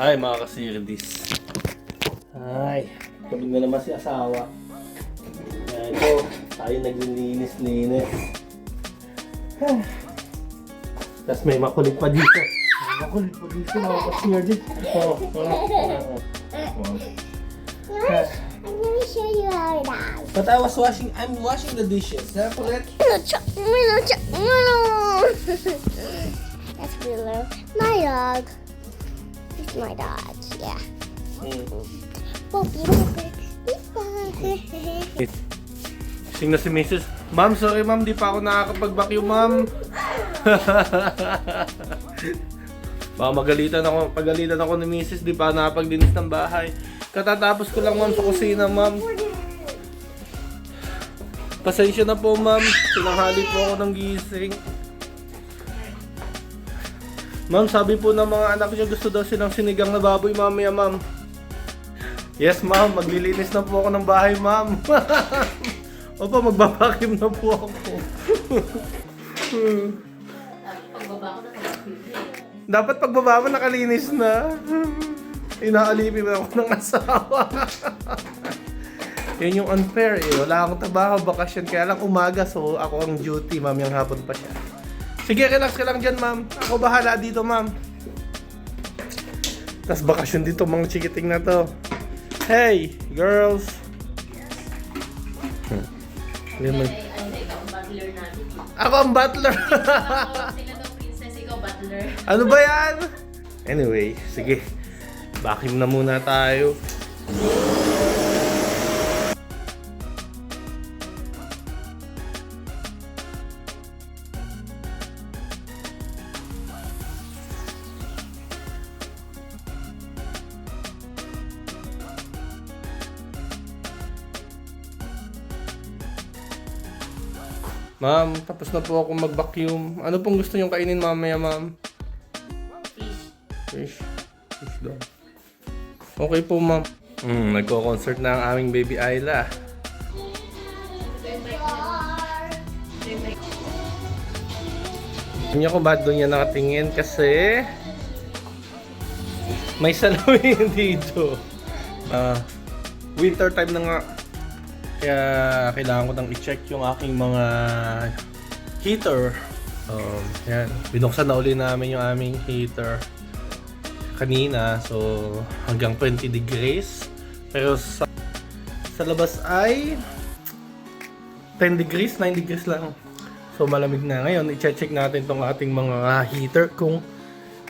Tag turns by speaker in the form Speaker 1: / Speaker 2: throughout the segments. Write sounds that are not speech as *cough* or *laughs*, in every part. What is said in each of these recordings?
Speaker 1: Ay, mga kasirdis. Ay, kami na naman si asawa. Kaya ito, tayo naglilinis-linis. Tapos may makulit pa dito. May makulit pa dito, mga kasirdis. Oh, oh.
Speaker 2: I'm gonna show you how it is.
Speaker 1: But I was washing, I'm washing the dishes. Have forget? *laughs*
Speaker 2: That's Willow. My dog. My dog. Yeah.
Speaker 1: Hmm.
Speaker 2: Poppy, fine.
Speaker 1: Sing na si Mrs. Ma'am, sorry ma'am, di pa ako nakakapag-vacuum, ma'am. *laughs* Baka magalitan ako, pagalitan ako ni Mrs. Di pa nakapag-linis ng bahay. Katatapos ko lang ma'am sa kusina, ma'am. Pasensya na po, ma'am. Sinanghali po ako ng gising. Ma'am, sabi po ng mga anak niyo gusto daw silang sinigang na baboy mamaya, ma'am. Yes, ma'am. Maglilinis na po ako ng bahay, ma'am. *laughs* Opo, magbabakim na po ako. *laughs* Dapat pagbaba mo, nakalinis na. Inaalipin mo ako ng asawa. *laughs* Yun yung unfair eh. Wala akong trabaho, bakasyon. Kaya lang umaga, so ako ang duty, ma'am. Yung hapon pa siya. Sige, relax ka lang dyan, ma'am. Ako bahala dito, ma'am. Tapos bakasyon dito, mga chikiting na to. Hey, girls! Hmm.
Speaker 3: Butler natin.
Speaker 1: Ako ang butler! *laughs*
Speaker 3: Sila daw princess, ikaw butler.
Speaker 1: ano ba yan? Anyway, sige. Bakim na muna tayo. Ma'am, tapos na po ako mag-vacuum. Ano pong gusto niyong kainin mamaya, ma'am?
Speaker 3: Fish.
Speaker 1: Fish. Fish daw. Okay po, ma'am. Hmm, nagko-concert na ang aming baby Ayla. Hindi ko ba't doon niya nakatingin kasi may *laughs* salamin dito. Ah, winter time na nga. Kaya kailangan ko nang i-check yung aking mga heater. Um, yan. Binuksan na uli namin yung aming heater kanina. So, hanggang 20 degrees. Pero sa, sa labas ay 10 degrees, 9 degrees lang. So, malamig na. Ngayon, i-check natin tong ating mga heater kung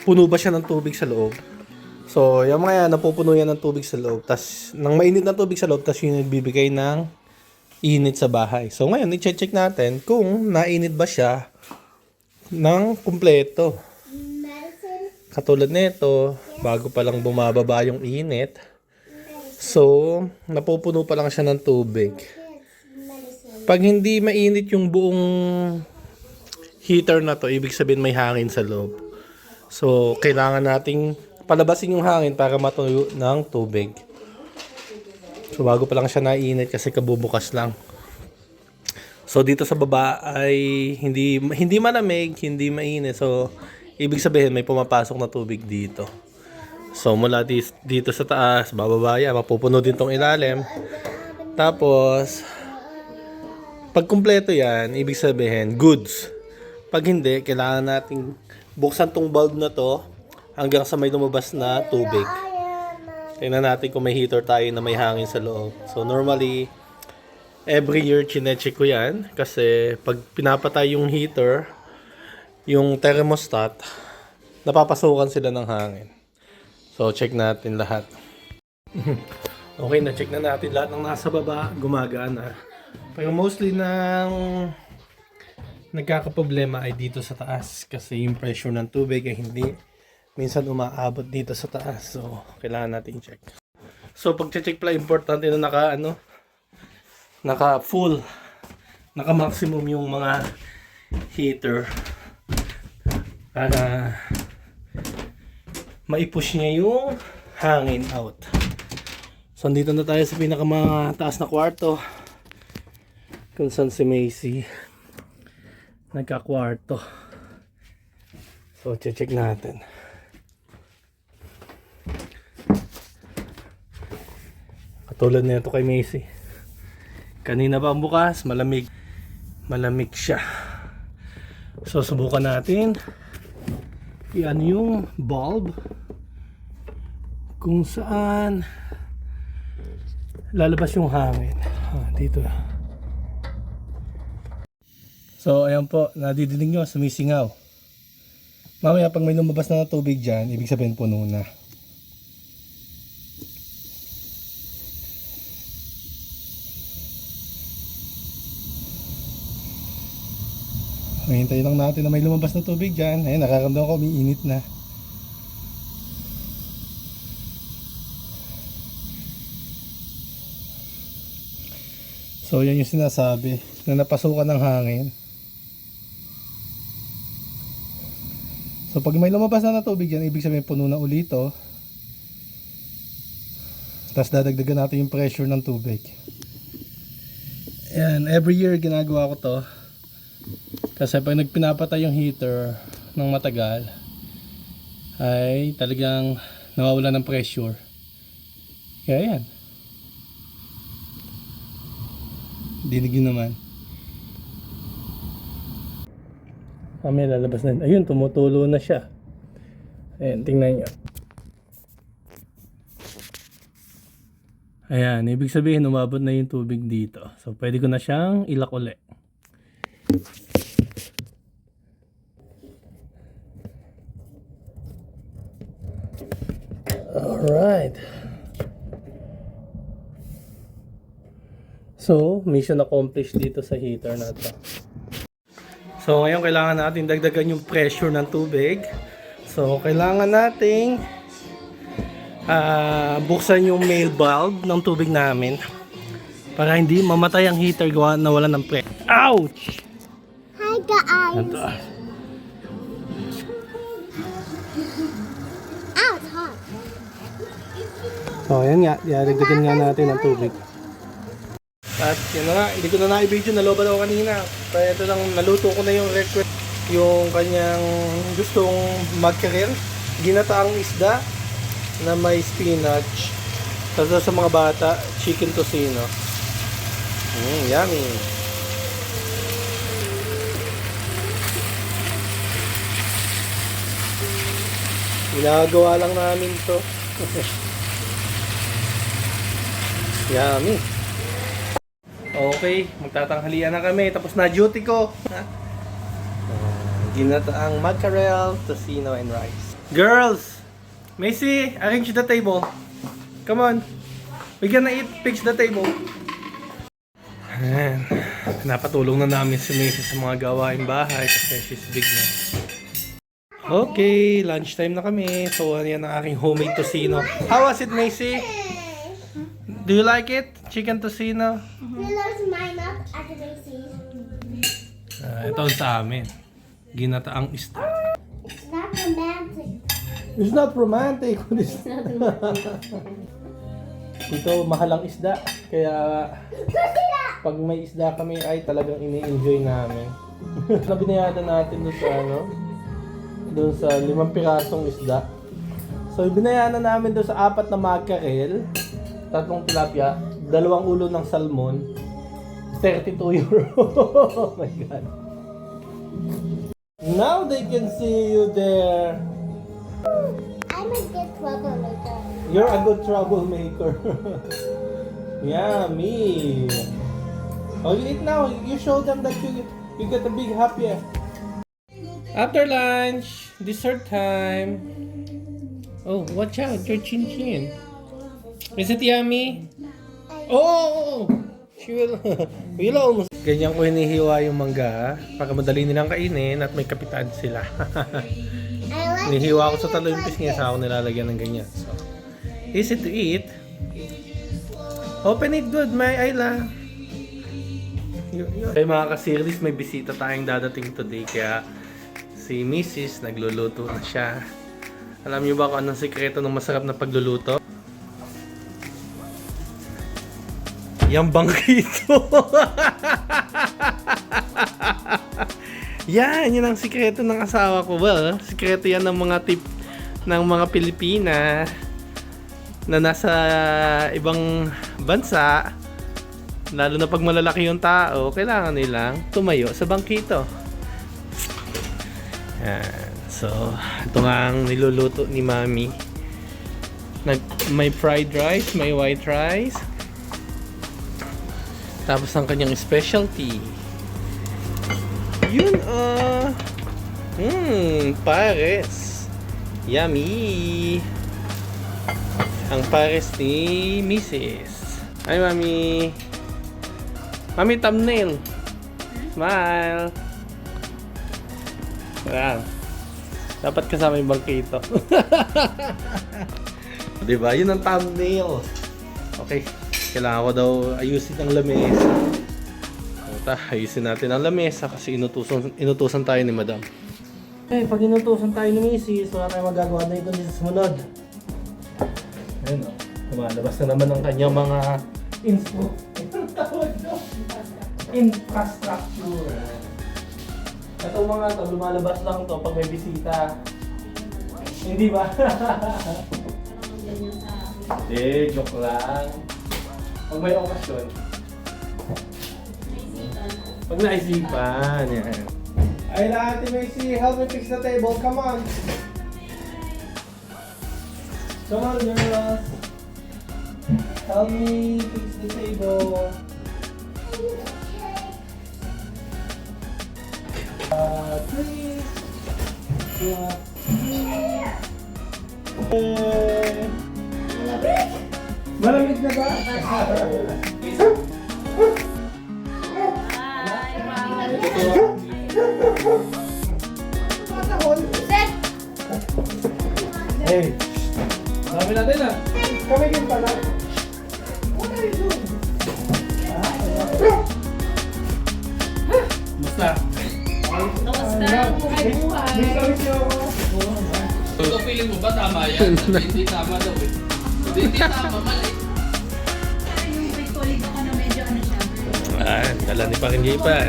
Speaker 1: puno ba siya ng tubig sa loob. So, yung mga yan, napupuno yan ng tubig sa loob. Tapos, nang mainit na tubig sa loob, tapos yun nagbibigay ng init sa bahay. So, ngayon, i-check natin kung nainit ba siya ng kumpleto. Katulad nito, bago pa lang bumababa yung init. So, napupuno pa lang siya ng tubig. Pag hindi mainit yung buong heater na to, ibig sabihin may hangin sa loob. So, kailangan nating palabasin yung hangin para matuyo ng tubig. So, bago pa lang siya nainit kasi kabubukas lang. So, dito sa baba ay hindi hindi malamig, hindi mainit. So, ibig sabihin may pumapasok na tubig dito. So, mula dito sa taas, bababa yan, mapupuno din tong ilalim. Tapos, pag kumpleto yan, ibig sabihin, goods. Pag hindi, kailangan nating buksan tong bulb na to hanggang sa may lumabas na tubig. Tingnan natin kung may heater tayo na may hangin sa loob. So normally, every year chinecheck ko yan kasi pag pinapatay yung heater, yung thermostat, napapasukan sila ng hangin. So check natin lahat. *laughs* okay, na-check na natin lahat ng nasa baba, gumagana. Pero mostly ng nagkakaproblema ay dito sa taas kasi yung pressure ng tubig ay hindi minsan umaabot dito sa taas. So, kailangan natin check. So, pag check pala, importante na naka, ano, naka full, naka maximum yung mga heater para maipush niya yung hangin out. So, andito na tayo sa pinakamataas na kwarto kung saan si Macy nagka-kwarto. So, check natin. Tulad nito kay Macy. Kanina pa bukas, malamig. Malamig siya. So, subukan natin. Yan yung bulb. Kung saan lalabas yung hangin. Ah, dito. So, ayan po. Nadidinig nyo, sumisingaw. Mamaya pag may lumabas na tubig dyan, ibig sabihin puno na. Hintayin lang natin na may lumabas na tubig dyan. Ayun, nakakamdaman ko, umiinit na. So, yan yung sinasabi na napasukan ng hangin. So, pag may lumabas na na tubig yan, ibig sabihin puno na ulit to. Tapos dadagdagan natin yung pressure ng tubig. Yan, every year ginagawa ko to. Kasi pag nagpinapatay yung heater ng matagal, ay talagang nawawala ng pressure. Kaya yan. Dinig yun naman. Mamaya lalabas na. Ayun, tumutulo na siya. Ayan, tingnan nyo. Ayan, ibig sabihin umabot na yung tubig dito. So, pwede ko na siyang ilak uli. Alright. So, mission accomplished dito sa heater na. So, ngayon kailangan natin dagdagan yung pressure ng tubig. So, kailangan nating ah, buksan yung male valve ng tubig namin para hindi mamatay ang heater gawa na wala ng pressure. Ouch!
Speaker 2: Hi guys.
Speaker 1: Ito. So, ayan nga. Dagdagan nga natin ng tubig. At yun na nga, hindi ko na na-video, naloban ako kanina. Kaya ito lang, naluto ko na yung request, yung kanyang gustong magkaril. Ginataang isda na may spinach. Tapos sa mga bata, chicken tocino. Mm, yummy. Ginagawa lang namin to. *laughs* Yummy. Okay, magtatanghalian na kami. Tapos na duty ko. Ha? Uh, ginataang mackerel, tocino, and rice. Girls! Macy, arrange the table. Come on. We gonna eat. Fix the table. Ayan. Napatulong na namin si Macy sa mga gawain bahay kasi she's big na. Okay, lunchtime na kami. So, yan ang aking homemade tocino. How was it, Macy? Do you like it? Chicken tocino?
Speaker 2: Willow's mine up at the Macy's.
Speaker 1: Ah, ito sa amin. Ginataang isda.
Speaker 2: It's not romantic. *laughs*
Speaker 1: It's not romantic. Ito, mahal ang isda. Kaya pag may isda kami ay talagang ini-enjoy namin. *laughs* na binayadan natin doon sa ano, doon sa limang pirasong isda. So, binayadan namin doon sa apat na mackerel, tatlong tilapia, dalawang ulo ng salmon, 32 *laughs* euro. oh my God. Now they can see you there.
Speaker 2: I'm a good troublemaker.
Speaker 1: You're a good troublemaker. *laughs* Yummy. Oh, you eat now. You show them that you you get a big happy. After lunch, dessert time. Oh, watch out, your chin chin. Is it yummy? Oh, she will. *laughs* will almost. Ganyan ko hinihiwa yung mangga para madali nilang kainin at may kapitan sila. Hinihiwa ko sa talumpis niya sa ako nilalagyan ng ganyan. So, easy to eat. Open it good, my Ayla. Okay mga ka-series, may bisita tayong dadating today kaya si Mrs. nagluluto na siya. Alam niyo ba kung anong sekreto ng masarap na pagluluto? Yang bangkito. yan, yan ang sikreto ng asawa ko. Well, sikreto yan ng mga tip ng mga Pilipina. na nasa ibang bansa, lalo na pag malalaki yung tao, kailangan nilang tumayo sa bangkito. Yan. So, ito nga ang niluluto ni Mami. Nag, may fried rice, may white rice. Tapos ang kanyang specialty. Yun ah. Hmm, pares. Yummy. Ang pares ni Mrs. Hi, Mami. Mami, thumbnail. Smile. Wow. Dapat kasama yung bangkito. *laughs* diba? Yun ang thumbnail. Okay. Kailangan ko daw ayusin ang lamesa. Puta, ayusin natin ang lamesa kasi inutusan, inutusan tayo ni Madam. Eh, pag inutusan tayo ni Mrs., wala tayong magagawa na ito sa sumunod. Ayun o. Lumalabas na naman ang kanyang mga info. Infrastructure. Itong mga to, lumalabas lang to pag may bisita. Hindi ba? *laughs* Eh, joke lang. Pag may okasyon.
Speaker 3: naisipan.
Speaker 1: Pag naisipan, yan. Ay, Ate Macy, help me fix the table. Come on. Come on, girls. Help me fix the table. Uh, three. Yeah. Eh, Malamig na ba? Hey! Sabi natin ah. Kami din pala. What are you doing? Musta?
Speaker 3: Kamusta? Buhay buhay!
Speaker 1: Miss kami siya ako.
Speaker 4: Ito feeling mo ba tama yan? hindi tama daw eh. Hindi, tama, mali.
Speaker 3: Yung may colleague ako na medyo ano siya.
Speaker 1: Ah, dala ni Jay pa.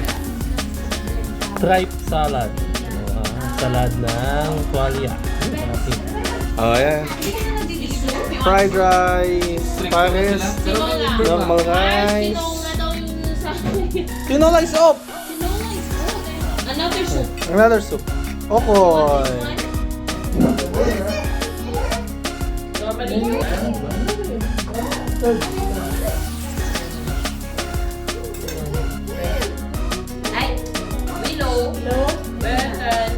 Speaker 1: Tripe salad. Ah, salad ng tuwalya. Oh, yan. Fried rice, pares, normal rice.
Speaker 3: Tinola
Speaker 1: is up!
Speaker 3: Another soup.
Speaker 1: Another soup. Okoy.
Speaker 3: Ay, Willow. Willow.